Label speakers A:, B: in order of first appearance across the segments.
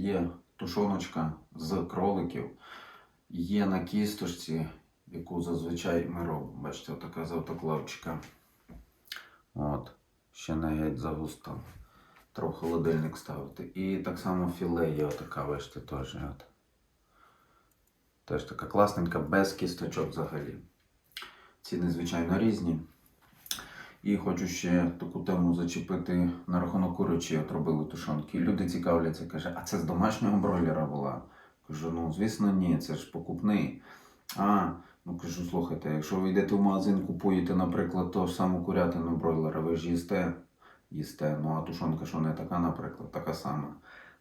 A: є тушоночка з кроликів. Є на кісточці, яку зазвичай ми робимо. Бачите, така з автоклавчика. От. Ще не геть загуста. Трохи холодильник ставити. І так само філе є отака, бачите, теж. От. Теж така класненька, без кісточок взагалі. Ціни, звичайно, різні. І хочу ще таку тему зачепити на рахунок курячі, от робили тушонки. Люди цікавляться, каже, а це з домашнього бройлера була? Кажу, ну звісно, ні, це ж покупний. А, ну кажу, слухайте, якщо ви йдете в магазин, купуєте, наприклад, ж саму курятину бройлера, ви ж їсте, їсте. Ну а тушонка, що не така, наприклад, така сама.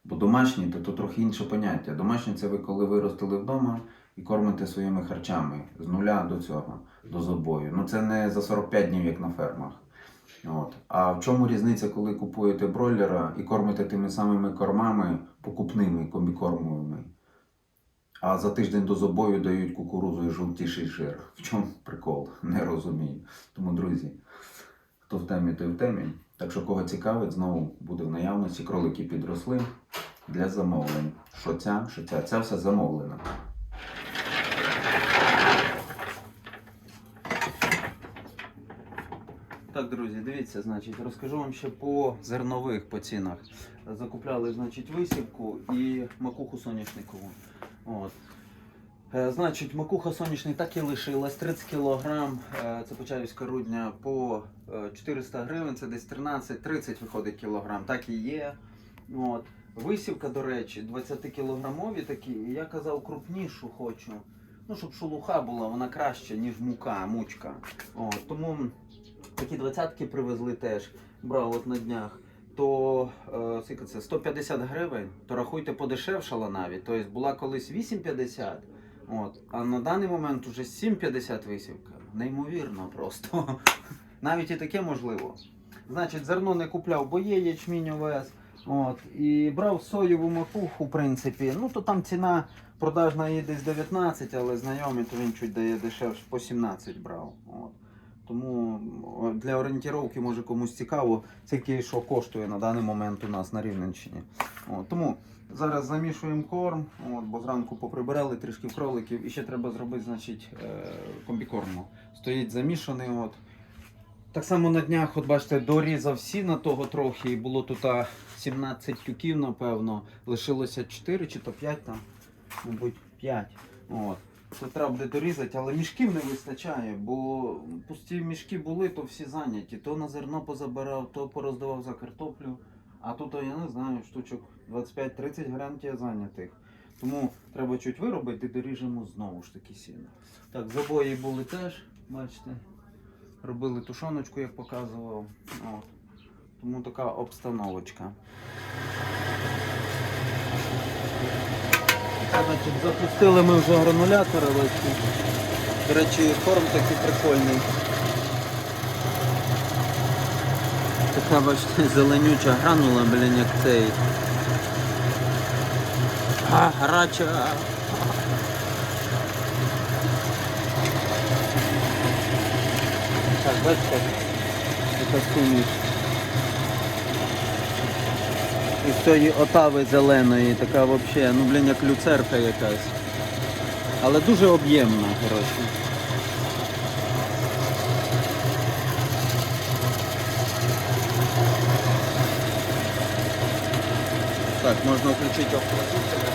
A: Бо домашні, то, то трохи інше поняття. Домашні це ви коли виростили вдома і кормите своїми харчами з нуля до цього, до забою. Ну це не за 45 днів, як на фермах. От. А в чому різниця, коли купуєте бройлера і кормите тими самими кормами, покупними, комбікормовими, а за тиждень до забою дають кукурузу і жовтіший жир. В чому прикол? Не розумію. Тому, друзі, хто в темі, той в темі. Так що кого цікавить, знову буде в наявності. Кролики підросли для замовлень. Що ця, що ця, ця все замовлено. Так, друзі, дивіться, значить, розкажу вам ще по зернових по цінах. Закупляли, значить, висівку і макуху соняшникову. От. Е, Значить, макуха сонячний так і лишилась 30 кг, це Почаївська рудня по е, 400 гривень, це десь 13-30 виходить кілограм, так і є. От. Висівка, до речі, 20 кілограмові такі, я казав крупнішу хочу. Ну, щоб шелуха була, вона краще, ніж мука, мучка. От. Тому такі двадцятки привезли теж, брав от на днях. То е, це 150 гривень, то рахуйте подешевшала навіть. Тобто була колись 8,50, от, а на даний момент уже 7,50 висівка. Неймовірно просто. Навіть і таке можливо. Значить, зерно не купляв, бо є ячмінь овес. От, і брав соєву макуху, в принципі. Ну то там ціна продажна є десь 19, але знайомий, то він чуть дає дешевше, по 17 брав. От. Тому для орієнтировки, може комусь цікаво, скільки що коштує на даний момент у нас на Рівненщині. От, тому зараз замішуємо корм, от, бо зранку поприбирали трішки кроликів і ще треба зробити значить, е, комбікорму. Стоїть замішаний. От. Так само на днях, от бачите, дорізав сіна того трохи, і було тут 17 тюків, напевно. Лишилося 4 чи то 5 там, мабуть, 5. От. Це треба буде дорізати, але мішків не вистачає, бо пусті мішки були, то всі зайняті. То на зерно позабирав, то пороздавав за картоплю. А тут я не знаю, штучок 25-30 гарантія зайнятих. Тому треба чуть виробити і доріжемо знову ж таки сіно. Так, забої були теж, бачите. Робили тушоночку, як показував. От. Тому така обстановочка. Значить, запустили ми вже гранулятори легкі. До речі, корм такий прикольний. Така, бачите, зеленюча гранула, блін, як цей. А, гарача. Так, бачите, яка суміш. Із цієї отави зеленої, така взагалі, ну блін, як люцерка якась. Але дуже об'ємна, коротше. Так, можна включити охолодителя.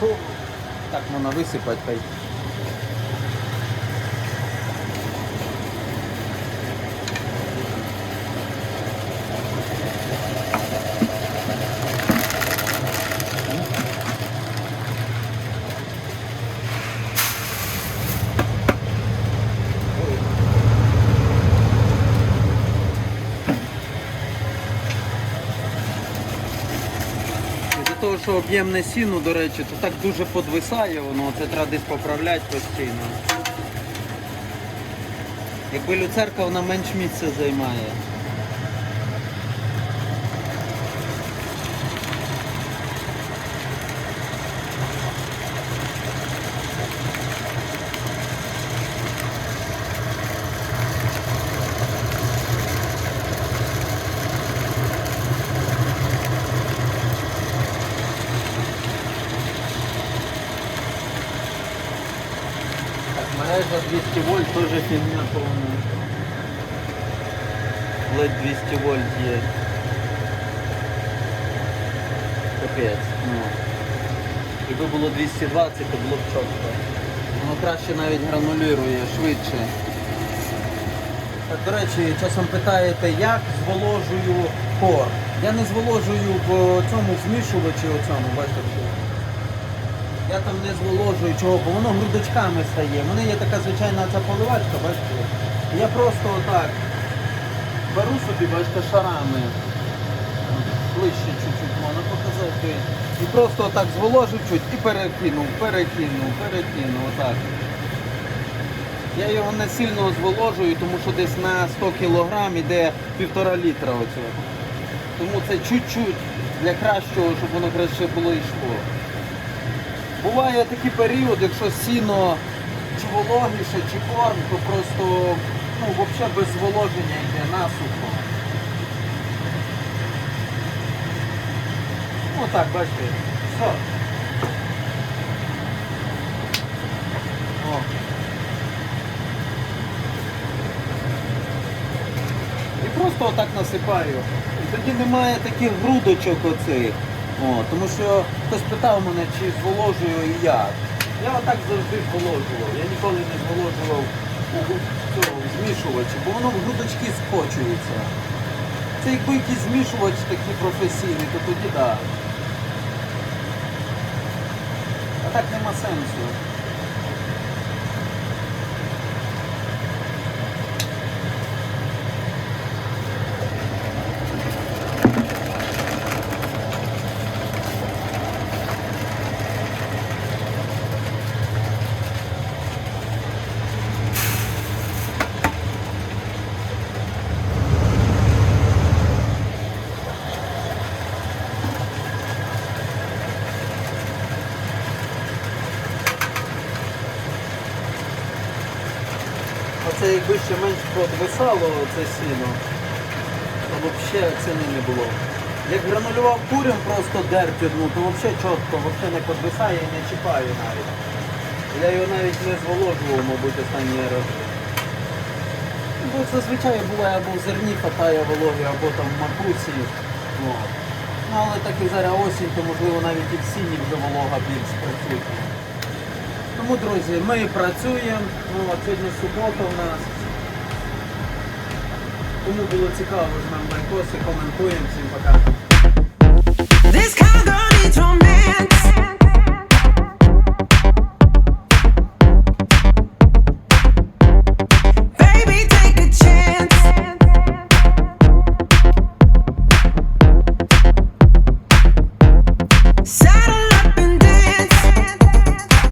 A: Фу. Так можна висипати того, що об'ємне сіно, до речі, то так дуже подвисає воно, це треба десь поправляти постійно. Якби люцерка, вона менш місця займає. 200 вольт теж фігня повна. Ледь 200 вольт є. Капець. Ну. Якби було 220, то було б чітко. Воно краще навіть гранулює, швидше. До речі, часом питаєте, як зволожую кор. Я не зволожую в цьому змішувачі оцьому, бачите. Я там не зволожую чого, бо воно грудочками стає. У мене є така звичайна ця поливачка, бачите. Я просто отак беру собі, бачите, шарами. Ближче чуть-чуть можна показати. І просто отак зволожив чуть і перекинув, перекинув, перекинув, отак. Я його не сильно зволожую, тому що десь на 100 кг йде півтора літра оцього. Тому це чуть-чуть для кращого, щоб воно краще було йшло. Буває такий період, якщо сіно чи вологіше, чи корм, то просто ну, взагалі без зволоження йде насухо. Ну так, бачите. Все. І просто отак насипаю. І тоді немає таких грудочок оцих. О, тому що хтось питав мене, чи зволожую і я. Я отак завжди зволожував. Я ніколи не зволожував у цьому змішувачі, бо воно в грудочки скочується. Це якби якийсь змішувач такий професійний, то тоді так. Да. А так нема сенсу. Оце якби ще менш подвисало це сіно, то взагалі ціни не було. Як гранулював курям просто дерть одну, то взагалі чітко, взагалі не підвисає і не чіпає навіть. Я його навіть не зволожував, мабуть, останні рази. Ну, Бо зазвичай буває або в зерні хватає вологи, або там в макусі. Ну, але так і зараз осінь, то можливо навіть і в сіні вже волога більш присутня. Тому, друзі, ми працюємо. Ну, сьогодні субота у нас. Кому було цікаво, жмемо лайкоси, коментуємо. Всім пока.